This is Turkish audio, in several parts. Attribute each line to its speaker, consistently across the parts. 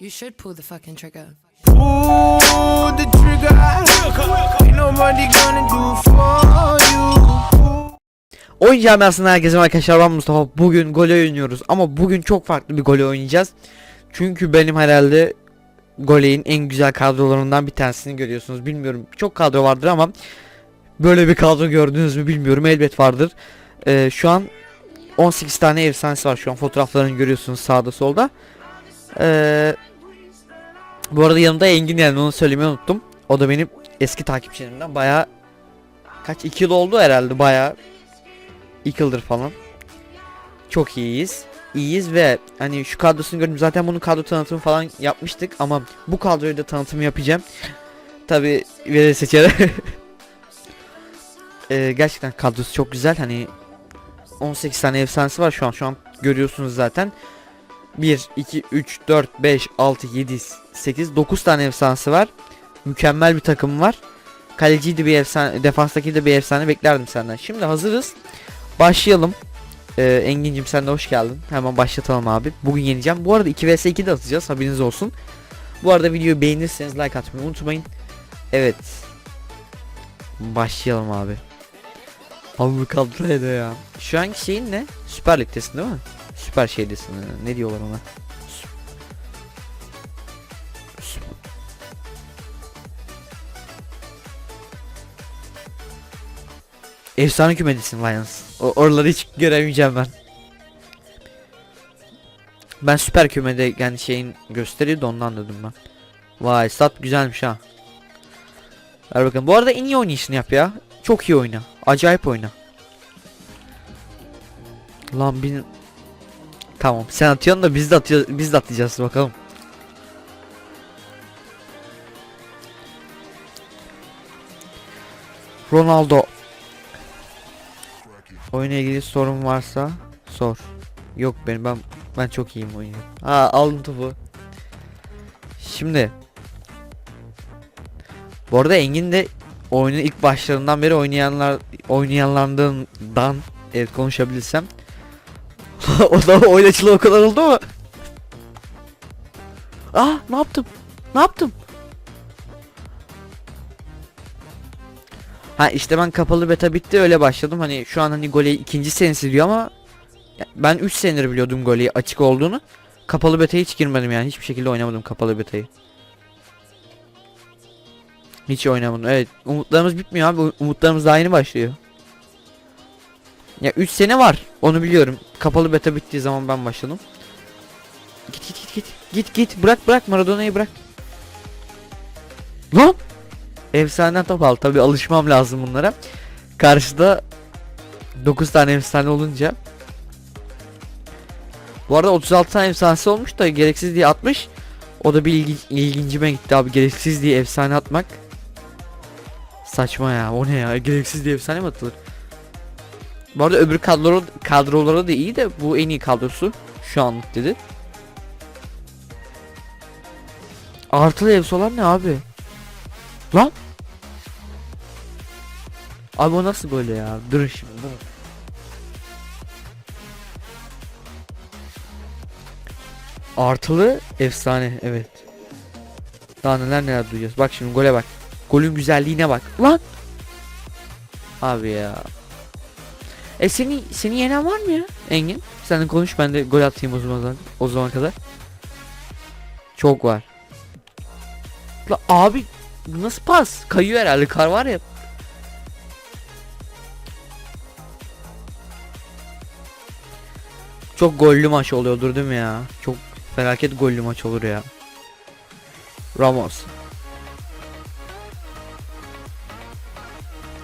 Speaker 1: You should pull the fucking trigger.
Speaker 2: Pull the trigger. Ain't nobody gonna do for you.
Speaker 3: Oyun camiasından herkese merhaba arkadaşlar ben Mustafa. Bugün gol oynuyoruz ama bugün çok farklı bir gol oynayacağız. Çünkü benim herhalde Gole'in en güzel kadrolarından bir tanesini görüyorsunuz. Bilmiyorum çok kadro vardır ama böyle bir kadro gördünüz mü bilmiyorum elbet vardır. Ee, şu an 18 tane efsanesi var şu an fotoğraflarını görüyorsunuz sağda solda. Ee, bu arada yanımda Engin yani onu söylemeyi unuttum. O da benim eski takipçilerimden bayağı kaç 2 yıl oldu herhalde bayağı 2 yıldır falan. Çok iyiyiz. İyiyiz ve hani şu kadrosunu gördüm zaten bunun kadro tanıtımı falan yapmıştık ama bu kadroyu da tanıtımı yapacağım. Tabi veri seçerek. Ee, gerçekten kadrosu çok güzel hani 18 tane efsanesi var şu an şu an görüyorsunuz zaten. 1, 2, 3, 4, 5, 6, 7, 8, 9 tane efsanesi var. Mükemmel bir takım var. Kaleciyi de bir efsane, defanstaki de bir efsane beklerdim senden. Şimdi hazırız. Başlayalım. Ee, Engin'cim sen de hoş geldin. Hemen başlatalım abi. Bugün yeneceğim. Bu arada 2 vs 2 de atacağız. Haberiniz olsun. Bu arada videoyu beğenirseniz like atmayı unutmayın. Evet. Başlayalım abi. Abi bu kadroya da ya. Şu anki şeyin ne? Süper Lig'desin değil mi? Süper şeydesin. Ne diyorlar ona? Efsane kümedesin Lions. O oraları hiç göremeyeceğim ben. Ben süper kümede yani şeyin gösteriyordu ondan dedim ben. Vay stat güzelmiş ha. Ver bakalım. Bu arada en iyi oynayışını yap ya. Çok iyi oyna. Acayip oyna. Lan bin Tamam sen atıyorsun da biz de atıyor biz de atacağız bakalım. Ronaldo Oyuna ilgili sorun varsa sor. Yok benim ben ben çok iyiyim oyunu. Ha aldım topu. Şimdi Bu arada Engin de oyunun ilk başlarından beri oynayanlar oynayanlardan evet konuşabilirsem o da oynaçılı o kadar oldu mu? Ah ne yaptım? Ne yaptım? Ha işte ben kapalı beta bitti öyle başladım. Hani şu an hani gole ikinci senesi diyor ama ben 3 senedir biliyordum gole açık olduğunu. Kapalı beta'ya hiç girmedim yani. Hiçbir şekilde oynamadım kapalı beta'yı. Hiç oynamadım. Evet, umutlarımız bitmiyor abi. Umutlarımız daha yeni başlıyor. Ya 3 sene var. Onu biliyorum. Kapalı beta bittiği zaman ben başladım. Git git git git. Git git. Bırak bırak Maradona'yı bırak. Lan! Efsane top al. Tabi alışmam lazım bunlara. Karşıda 9 tane efsane olunca. Bu arada 36 tane efsanesi olmuş da gereksiz diye atmış. O da bir ilgi, ilgincime gitti abi. Gereksiz diye efsane atmak. Saçma ya. O ne ya? Gereksiz diye efsane mi atılır? Bu arada öbür kadroları, kadroları da iyi de bu en iyi kadrosu. Şu anlık dedi. Artılı evsolar ne abi? Lan Abi o nasıl böyle ya? Durun şimdi durun. Artılı efsane evet. Daha neler neler duyacağız. Bak şimdi gole bak. Golün güzelliğine bak. Lan! Abi ya. E seni seni yenen var mı ya Engin? Sen de konuş ben de gol atayım o zaman o zaman kadar. Çok var. La abi bu nasıl pas? Kayıyor herhalde kar var ya. Çok gollü maç oluyordur değil mi ya? Çok felaket gollü maç olur ya. Ramos.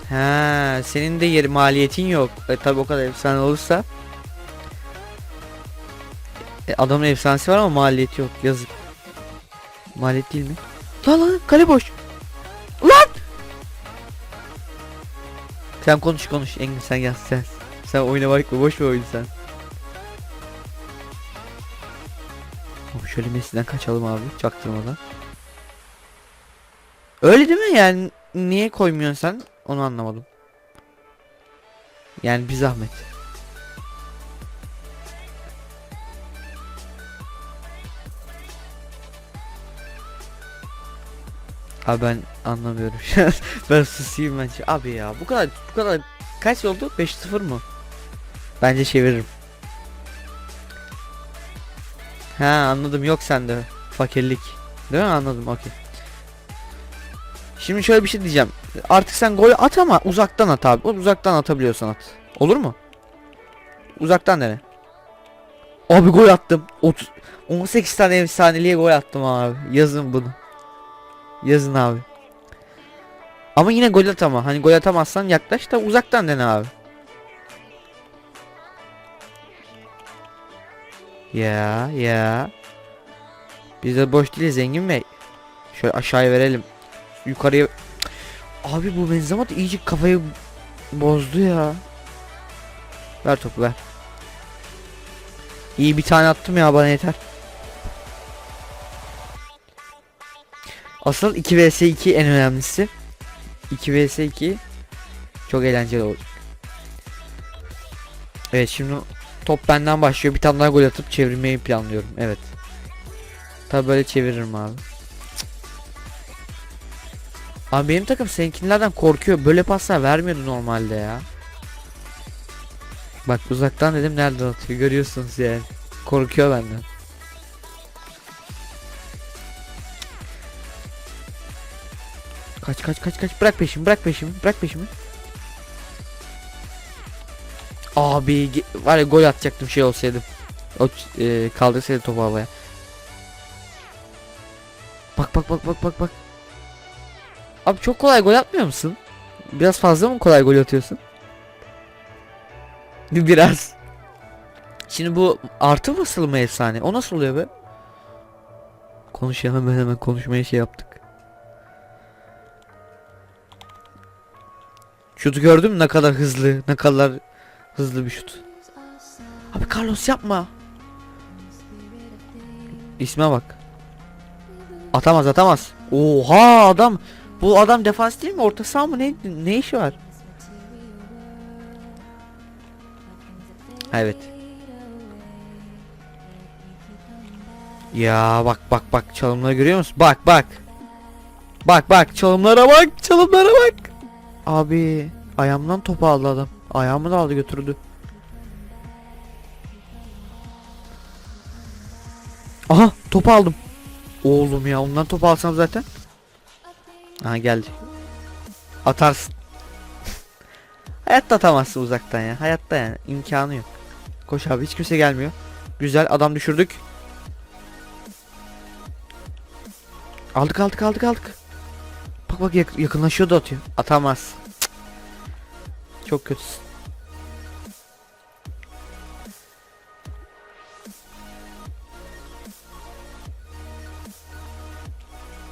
Speaker 3: He, senin de yeri maliyetin yok. E tabi o kadar efsane olursa. E, adamın efsanesi var ama maliyeti yok. Yazık. Maliyet değil mi? Lan lan kale boş. Lan! Sen konuş konuş Engin sen gel sen. Sen oyuna bakma boş ver oyunu sen. Abi şöyle Messi'den kaçalım abi çaktırmadan. Öyle değil mi yani niye koymuyorsun sen onu anlamadım. Yani bir zahmet. Abi ben anlamıyorum ben susayım bence. Abi ya bu kadar bu kadar kaç oldu? 5-0 mı? Bence çeviririm. Ha anladım yok sende fakirlik. Değil mi anladım okey. Şimdi şöyle bir şey diyeceğim. Artık sen gol at ama uzaktan at abi. Uzaktan atabiliyorsan at. Olur mu? Uzaktan dene. Abi gol attım. 30 18 tane efsaneliğe gol attım abi. Yazın bunu. Yazın abi. Ama yine gol at ama. Hani gol atamazsan yaklaş da uzaktan dene abi. Ya ya. Biz de boş değiliz zengin bey. Şöyle aşağıya verelim. Yukarıya. Abi bu Benzema da iyice kafayı bozdu ya. Ver topu ver. İyi bir tane attım ya bana yeter. Asıl 2 vs 2 en önemlisi. 2 vs 2 çok eğlenceli olacak. Evet şimdi top benden başlıyor. Bir tane daha gol atıp çevirmeyi planlıyorum. Evet. Tabi böyle çeviririm abi. Abi benim takım seninkilerden korkuyor. Böyle paslar vermiyordu normalde ya. Bak uzaktan dedim nerede atıyor görüyorsunuz yani. Korkuyor benden. Kaç kaç kaç kaç bırak peşimi bırak peşimi bırak peşimi. Abi var ya gol atacaktım şey olsaydı. O e, kaldırsaydı topu havaya. Bak bak bak bak bak bak. Abi çok kolay gol atmıyor musun? Biraz fazla mı kolay gol atıyorsun? Biraz. Şimdi bu artı basılı mı efsane? O nasıl oluyor be? Konuşalım hemen hemen konuşmaya şey yaptık. Şutu gördün mü ne kadar hızlı, ne kadar hızlı bir şut. Abi Carlos yapma. İsme bak. Atamaz atamaz. Oha adam. Bu adam defans değil mi? Orta saha mı? Ne, ne işi var? Evet. Ya bak bak bak çalımları görüyor musun? Bak bak. Bak bak çalımlara bak çalımlara bak. Abi ayağımdan topu aldı adam. Ayağımı da aldı götürdü. Aha topu aldım. Oğlum ya ondan topu alsam zaten. Aha geldi. Atarsın. Hayatta atamazsın uzaktan ya. Hayatta yani imkanı yok. Koş abi hiç kimse gelmiyor. Güzel adam düşürdük. Aldık aldık aldık aldık. Bak bak yak- yakınlaşıyor da atıyor. Atamaz. Çok kötüsün.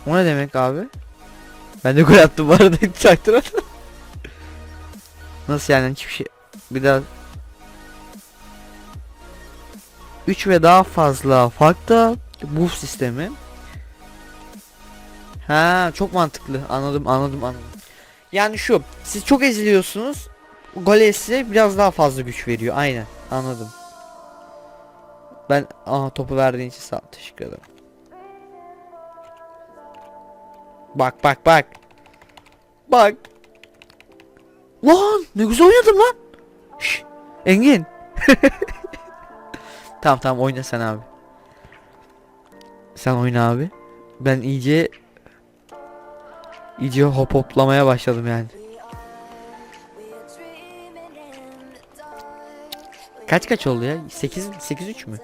Speaker 3: O ne demek abi? Ben de gol attım bu arada çaktırmadım. Nasıl yani hiçbir şey bir daha 3 ve daha fazla farklı buff sistemi. Ha çok mantıklı. Anladım anladım anladım. Yani şu siz çok eziliyorsunuz. Gole size biraz daha fazla güç veriyor. Aynen anladım. Ben aha topu verdiğin için sağ ol. Teşekkür ederim. Bak bak bak. Bak. Lan ne güzel oynadım lan. Şş, Engin. tamam tamam oyna sen abi. Sen oyna abi. Ben iyice iyice hop hoplamaya başladım yani. Kaç kaç oldu ya? 8 8 3 mü?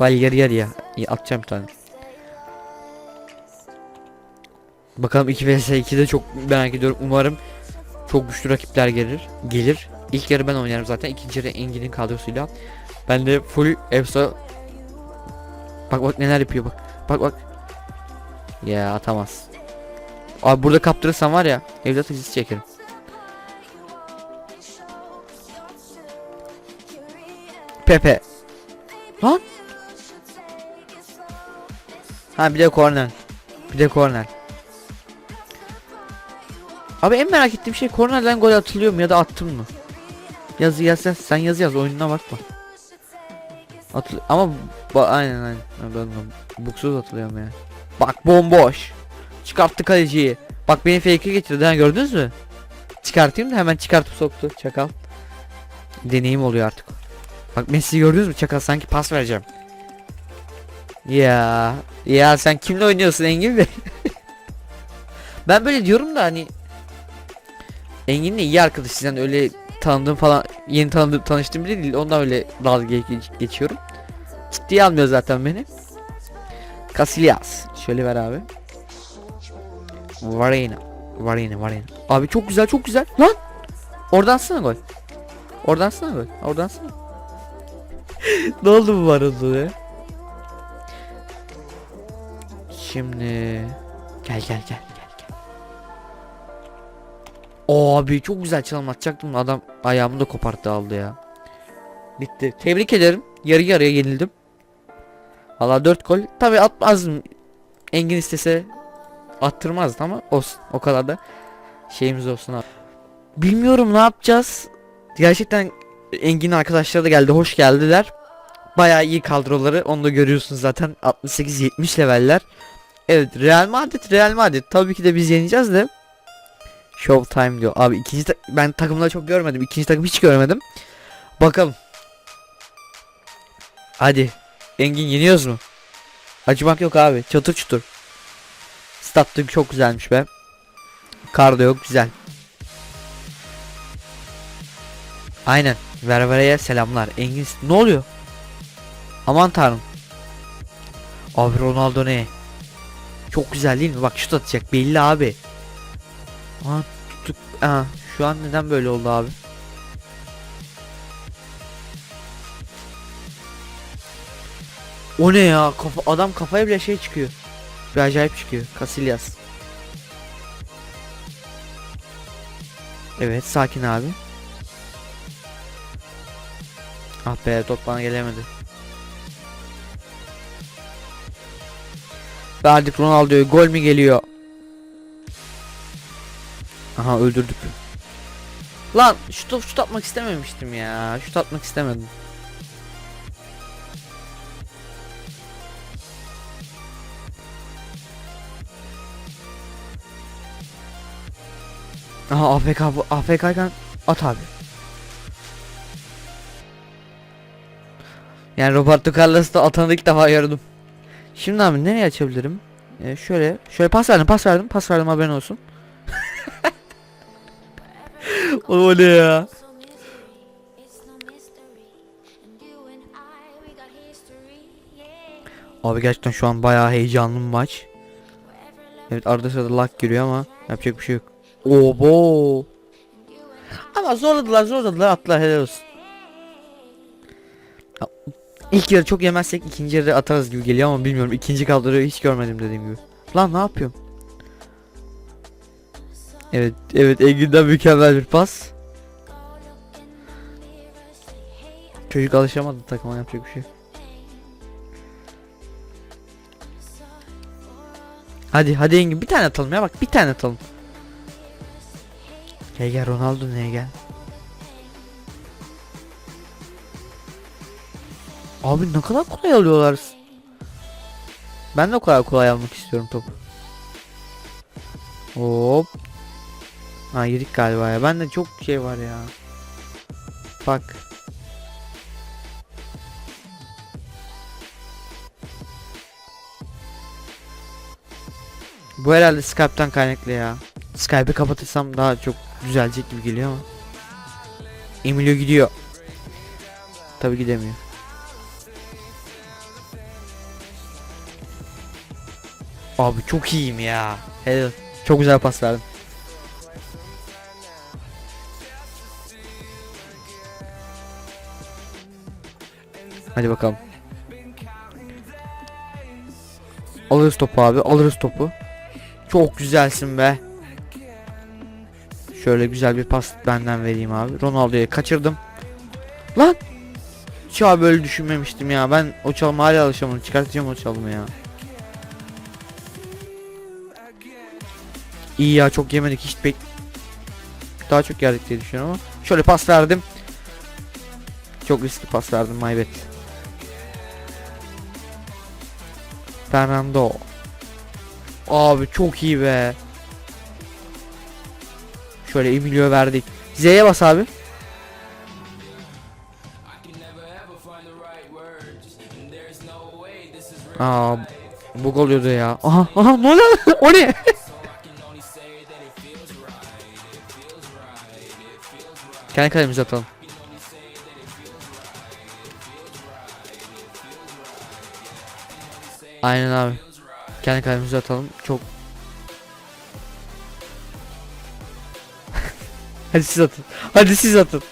Speaker 3: Bal yarı yarıya. Atacağım bir tane. Bakalım 2 vs 2'de çok merak ediyorum. Umarım çok güçlü rakipler gelir. Gelir. İlk yarı ben oynarım zaten. İkinci yarı Engin'in kadrosuyla. Ben de full Efsa Bak bak neler yapıyor bak. Bak bak. Ya atamaz. Abi burada kaptırırsam var ya evlat acısı çekerim. Pepe. Lan. Ha bir de korner. Bir de korner. Abi en merak ettiğim şey kornerden gol atılıyor mu ya da attın mı? Yaz yaz yaz sen yaz yaz oyununa bakma. Atıl ama ba aynen aynen. Ben buksuz atılıyorum yani. Bak bomboş. Çıkarttı kaleciyi. Bak beni fake'e getirdi ha gördünüz mü? Çıkartayım da hemen çıkartıp soktu çakal. Deneyim oluyor artık. Bak Messi gördünüz mü çakal sanki pas vereceğim. Ya ya sen kimle oynuyorsun Engin Bey? ben böyle diyorum da hani Engin'le iyi arkadaşız yani öyle tanıdığım falan yeni tanıdığım tanıştığım biri değil ondan öyle dalga geç- geçiyorum. Ciddiye almıyor zaten beni. Casillas. Şöyle ver abi. Varena. Varena Varena. Abi çok güzel çok güzel. Lan. Oradan sana gol. Oradan sana gol. Oradan sana. ne oldu bu varıldı ya? Şimdi gel gel gel. Abi çok güzel çalım atacaktım. Adam ayağımı da koparttı aldı ya. Bitti. Tebrik ederim. Yarı yarıya yenildim. Valla 4 gol. Tabi atmazdım. Engin istese attırmazdı ama olsun. O kadar da şeyimiz olsun abi. Bilmiyorum ne yapacağız. Gerçekten Engin arkadaşları da geldi. Hoş geldiler. Bayağı iyi kadroları. Onu da görüyorsunuz zaten. 68-70 leveller. Evet Real Madrid Real Madrid. Tabii ki de biz yeneceğiz de. Showtime diyor. Abi ikinci ta- ben takımları çok görmedim. İkinci takım hiç görmedim. Bakalım. Hadi. Engin yeniyoruz mu? Acımak yok abi. Çatır çutur. Stattı çok güzelmiş be. Kar da yok güzel. Aynen. Ververe'ye selamlar. Engin ne oluyor? Aman tanrım. Abi Ronaldo ne? Çok güzel değil mi? Bak şut atacak belli abi. Aa, tuttuk. Aa, şu an neden böyle oldu abi? O ne ya? Kafa, adam kafaya bile şey çıkıyor. Bir acayip çıkıyor. Casillas. Evet sakin abi. Ah be top bana gelemedi. Verdik Ronaldo'ya gol mü geliyor? Aha öldürdük. Lan şut şut atmak istememiştim ya. Şut atmak istemedim. Aha AFK bu AFK'yken at abi. Yani Roberto Carlos'u da atanı ilk defa gördüm. Şimdi abi nereye açabilirim? Ee, şöyle şöyle pas verdim pas verdim pas verdim haberin olsun. O ne ya? Abi gerçekten şu an bayağı heyecanlı bir maç. Evet arada sırada lag giriyor ama yapacak bir şey yok. Obo. Ama zorladılar zorladılar attılar helal olsun. Ya, İlk yarı çok yemezsek ikinci yarı atarız gibi geliyor ama bilmiyorum ikinci kadroyu hiç görmedim dediğim gibi. Lan ne yapıyorum? Evet evet Engin'den mükemmel bir pas. Çocuk alışamadı takıma yapacak bir şey. Hadi hadi Engin bir tane atalım ya bak bir tane atalım. Gel gel Ronaldo neye gel. Abi ne kadar kolay alıyorlar. Ben de o kadar kolay almak istiyorum topu. Hop. Ha yedik galiba ya. Bende çok şey var ya. Bak. Bu herhalde Skype'tan kaynaklı ya. Skype'ı kapatırsam daha çok düzelecek gibi geliyor ama. Emilio gidiyor. Tabi gidemiyor. Abi çok iyiyim ya. Helal. Çok güzel pas verdim. Hadi bakalım. Alırız topu abi. Alırız topu. Çok güzelsin be. Şöyle güzel bir pas benden vereyim abi. Ronaldo'ya kaçırdım. Lan. Hiç abi böyle düşünmemiştim ya. Ben o çalma hala alışamadım. Çıkartacağım o çalımı ya. İyi ya çok yemedik hiç bek daha çok yerdik diye düşünüyorum ama şöyle pas verdim. Çok riskli pas verdim my Fernando. Abi çok iyi be. Şöyle Emilio verdik. Z'ye bas abi. Aa bug oluyordu ya. Aha aha ne oluyor? o ne? Kendi kalemize atalım. Aynen abi. Kendi kalemize atalım. Çok Hadi siz atın. Hadi siz atın.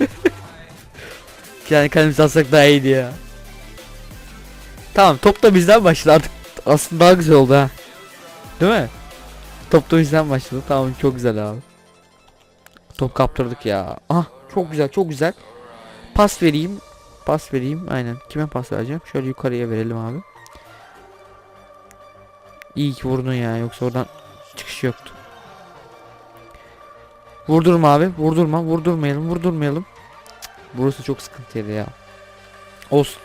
Speaker 3: Kendi kalemize atsak daha iyiydi ya. Tamam top da bizden başladı artık aslında daha güzel oldu ha. Değil mi? Top da bizden başladı. Tamam çok güzel abi. Top kaptırdık ya. Ah çok güzel çok güzel. Pas vereyim. Pas vereyim. Aynen. Kime pas vereceğim? Şöyle yukarıya verelim abi. İyi ki vurdun ya. Yoksa oradan çıkış yoktu. Vurdurma abi. Vurdurma. Vurdurmayalım. Vurdurmayalım. Cık, Burası çok sıkıntıydı ya. Olsun.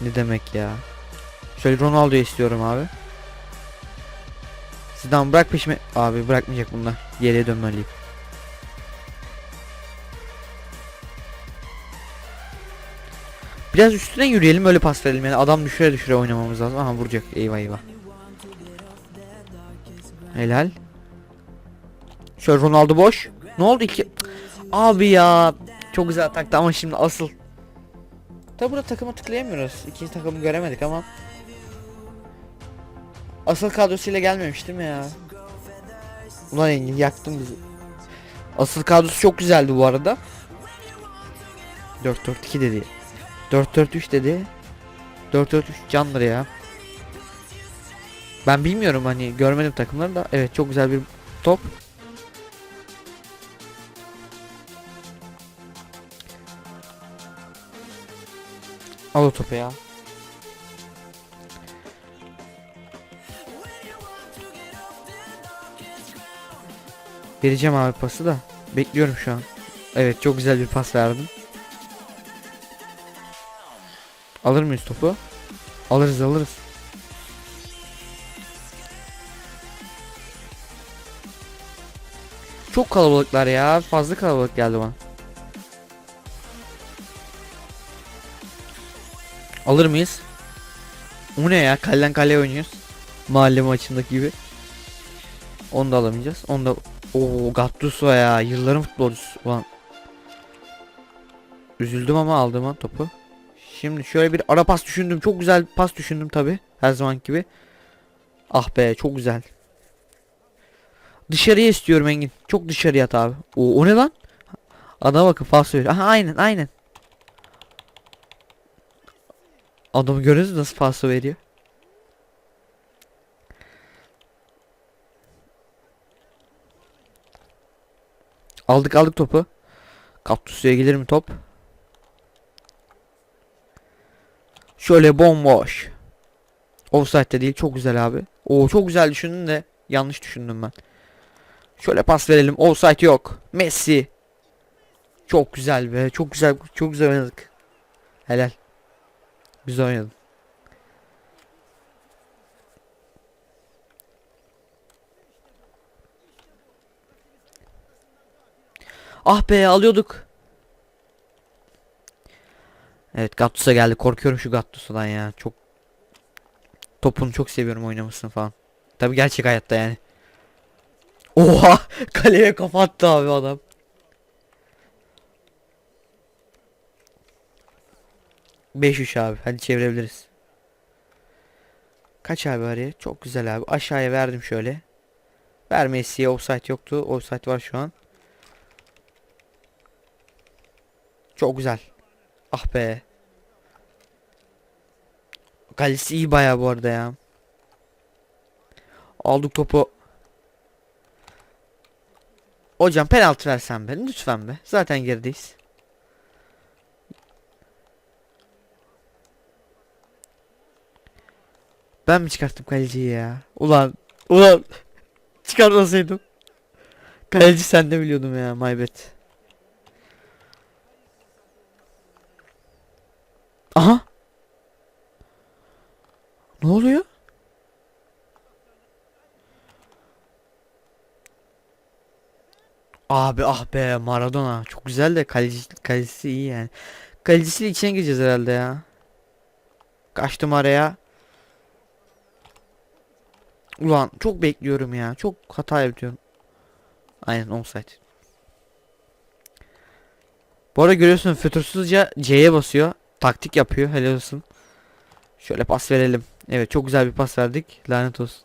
Speaker 3: Ne demek ya? Şöyle Ronaldo'yu istiyorum abi. Zidane bırak peşime. Abi bırakmayacak bunlar. Geriye dönmeliyim. Biraz üstüne yürüyelim öyle pas verelim yani adam düşüre düşüre oynamamız lazım. Aha vuracak eyvah eyvah. Helal. Şöyle Ronaldo boş. Ne oldu iki? Abi ya çok güzel taktı ama şimdi asıl. Tabi burada takıma tıklayamıyoruz. İkinci takımı göremedik ama. Asıl kadrosuyla gelmemiş değil mi ya? Ulan Engin yaktın bizi. Asıl kadrosu çok güzeldi bu arada. 4-4-2 dedi. 4-4-3 dedi. 4-4-3 candır ya. Ben bilmiyorum hani görmedim takımları da. Evet çok güzel bir top. Al o topu ya. Vereceğim abi pası da. Bekliyorum şu an. Evet çok güzel bir pas verdim. Alır mıyız topu? Alırız alırız. Çok kalabalıklar ya. Fazla kalabalık geldi bana. Alır mıyız? O ne ya? Kaleden kaleye oynuyoruz. Mahalle maçındaki gibi. Onu da alamayacağız. Onu da Oo Gattuso ya. Yılların futbolcusu. Ulan. Üzüldüm ama aldım ha topu. Şimdi şöyle bir ara pas düşündüm. Çok güzel pas düşündüm tabi. Her zaman gibi. Ah be çok güzel. Dışarıya istiyorum Engin. Çok dışarıya at abi. O, o ne lan? Adama bakın pas veriyor. Aha aynen aynen. Adamı görüyoruz nasıl pas veriyor? Aldık aldık topu. Kaptusuya gelir mi top? Şöyle bomboş. Offside'de değil çok güzel abi. Oo çok güzel düşündün de yanlış düşündüm ben. Şöyle pas verelim. Offside yok. Messi. Çok güzel be. Çok güzel çok güzel oynadık. Helal. Güzel oynadın. Ah be alıyorduk. Evet Gattuso geldi. Korkuyorum şu Gattuso'dan ya. Çok topunu çok seviyorum oynamasını falan. Tabi gerçek hayatta yani. Oha! Kaleye kafa attı abi adam. Beş üç abi. Hadi çevirebiliriz. Kaç abi araya? Çok güzel abi. Aşağıya verdim şöyle. Ver Messi'ye offside yoktu. Offside var şu an. Çok güzel. Ah be. Kalesi iyi baya bu arada ya. Aldık topu. Hocam penaltı versen be lütfen be. Zaten gerideyiz. Ben mi çıkarttım kaleciyi ya? Ulan ulan çıkartmasaydım. Kaleci sen de biliyordum ya my Aha. Ne oluyor? Abi ah be Maradona çok güzel de kaleci, kalecisi iyi yani. Kalecisiyle içine gireceğiz herhalde ya. Kaçtım araya. Ulan çok bekliyorum ya. Çok hata yapıyorum. Aynen offside. Bu arada görüyorsun fütursuzca C'ye basıyor. Taktik yapıyor. Helal olsun. Şöyle pas verelim. Evet çok güzel bir pas verdik. Lanet olsun.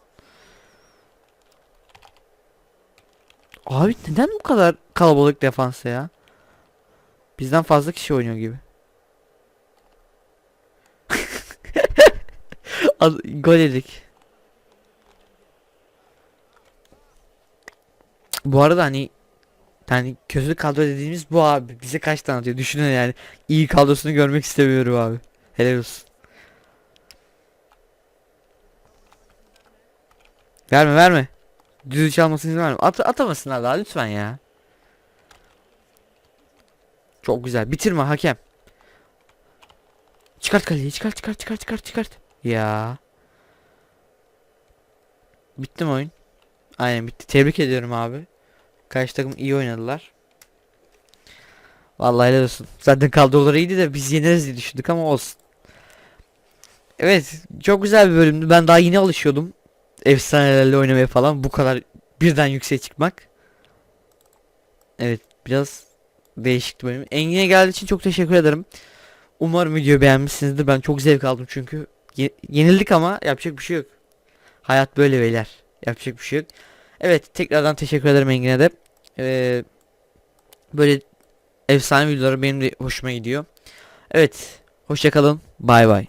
Speaker 3: Abi neden bu kadar kalabalık defans ya? Bizden fazla kişi oynuyor gibi. Gol yedik. Bu arada hani yani kötü kadro dediğimiz bu abi. Bize kaç tane atıyor? Düşünün yani. iyi kadrosunu görmek istemiyorum abi. Helal olsun. Verme verme. Düdüğü çalmasını verme. At atamasınlar daha lütfen ya. Çok güzel. Bitirme hakem. Çıkart kaleyi. Çıkart çıkart çıkart çıkart çıkart. Ya. Bitti mi oyun? Aynen bitti. Tebrik ediyorum abi. Karşı takım iyi oynadılar. Vallahi helal olsun. Zaten kadroları iyiydi de biz yeneriz diye düşündük ama olsun. Evet, çok güzel bir bölümdü. Ben daha yeni alışıyordum. Efsanelerle oynamaya falan. Bu kadar birden yükseğe çıkmak. Evet, biraz değişikti bölüm. Engin'e geldiği için çok teşekkür ederim. Umarım videoyu beğenmişsinizdir. Ben çok zevk aldım çünkü. Ye- yenildik ama yapacak bir şey yok. Hayat böyle beyler. Yapacak bir şey yok. Evet tekrardan teşekkür ederim Engin'e de. Ee, böyle efsane videoları benim de hoşuma gidiyor. Evet hoşçakalın. Bay bay.